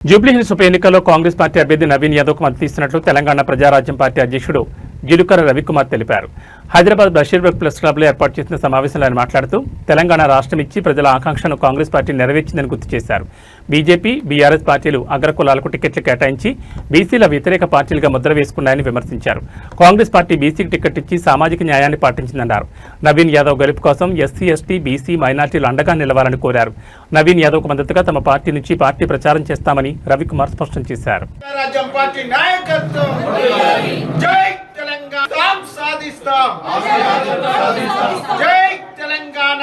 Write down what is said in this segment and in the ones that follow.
జూబ్లీహిల్స్ ఉప ఎన్నికల్లో కాంగ్రెస్ పార్టీ అభ్యర్థి నవీన్ యాదవ్కు మద్దతు ఇస్తున్నట్లు తెలంగాణ ప్రజారాజ్యం పార్టీ అధ్యక్షుడు జిలుకర రవికుమార్ తెలిపారు. హైదరాబాద్ బషీర్బాగ్ ప్రెస్ క్లబ్లో ఏర్పాటు చేసిన సమావేశంలో ఆయన మాట్లాడుతూ తెలంగాణ రాష్ట్రం ఇచ్చి ప్రజల ఆకాంక్షను కాంగ్రెస్ పార్టీ నెరవేర్చిందని గుర్తు చేశారు. బీజేపీ బీఆర్ఎస్ పార్టీలు అగ్రకులాలకు టికెట్లు కేటాయించి బీసీల వ్యతిరేక పార్టీలుగా ముద్ర వేసుకున్నాయని విమర్శించారు. కాంగ్రెస్ పార్టీ బీసీకి టికెట్ ఇచ్చి సామాజిక న్యాయాన్ని పాటించిందన్నారు. నవీన్ యాదవ్ గెలుపు కోసం ఎస్సీ ఎస్టీ బీసీ మైనార్టీలు అండగా నిలవాలని కోరారు. నవీన్ యాదవ్కు మద్దతుగా తమ పార్టీ నుంచి పార్టీ ప్రచారం చేస్తామని రవికుమార్ స్పష్టం చేశారు. సాధిస్తాం. జై తెలంగాణ.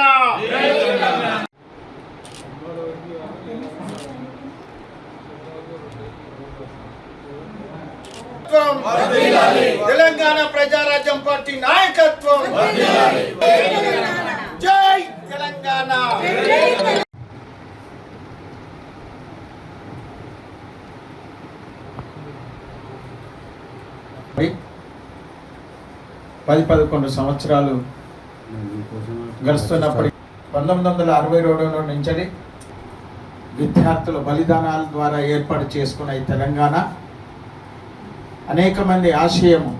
తెలంగాణ ప్రజారాజ్యం పార్టీ నాయకత్వం. జై తెలంగాణ. Right? పది పదకొండు సంవత్సరాలు గడుస్తున్నప్పటికీ పంతొమ్మిది వందల అరవై రెండులో నుంచి విద్యార్థుల బలిదానాల ద్వారా ఏర్పాటు చేసుకున్న ఈ తెలంగాణ అనేక మంది ఆశయము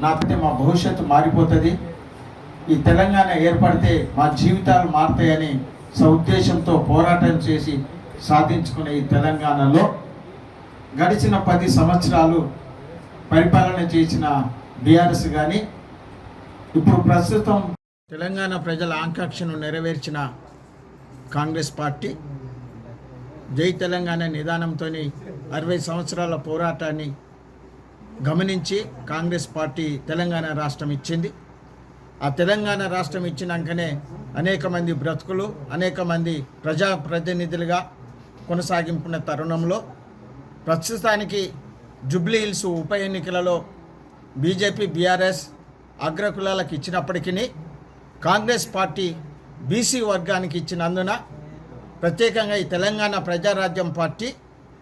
నాపైతే మా భవిష్యత్తు మారిపోతుంది. ఈ తెలంగాణ ఏర్పడితే మా జీవితాలు మారుతాయని సౌద్దేశంతో పోరాటం చేసి సాధించుకున్న ఈ తెలంగాణలో గడిచిన పది సంవత్సరాలు పరిపాలన చేసిన బీఆర్ఎస్ కానీ ఇప్పుడు ప్రస్తుతం తెలంగాణ ప్రజల ఆకాంక్షను నెరవేర్చిన కాంగ్రెస్ పార్టీ జై తెలంగాణ నిదానంతో అరవై సంవత్సరాల పోరాటాన్ని గమనించి కాంగ్రెస్ పార్టీ తెలంగాణ రాష్ట్రం ఇచ్చింది. ఆ తెలంగాణ రాష్ట్రం ఇచ్చినాకనే అనేక మంది బ్రతుకులు అనేక మంది ప్రజాప్రతినిధులుగా కొనసాగింపున్న తరుణంలో ప్రస్తుతానికి జుబ్లీ హిల్స్ ఉప ఎన్నికలలో బీజేపీ బీఆర్ఎస్ అగ్రకులాలకు ఇచ్చినప్పటికీ కాంగ్రెస్ పార్టీ బీసీ వర్గానికి ఇచ్చినందున ప్రత్యేకంగా ఈ తెలంగాణ ప్రజారాజ్యం పార్టీ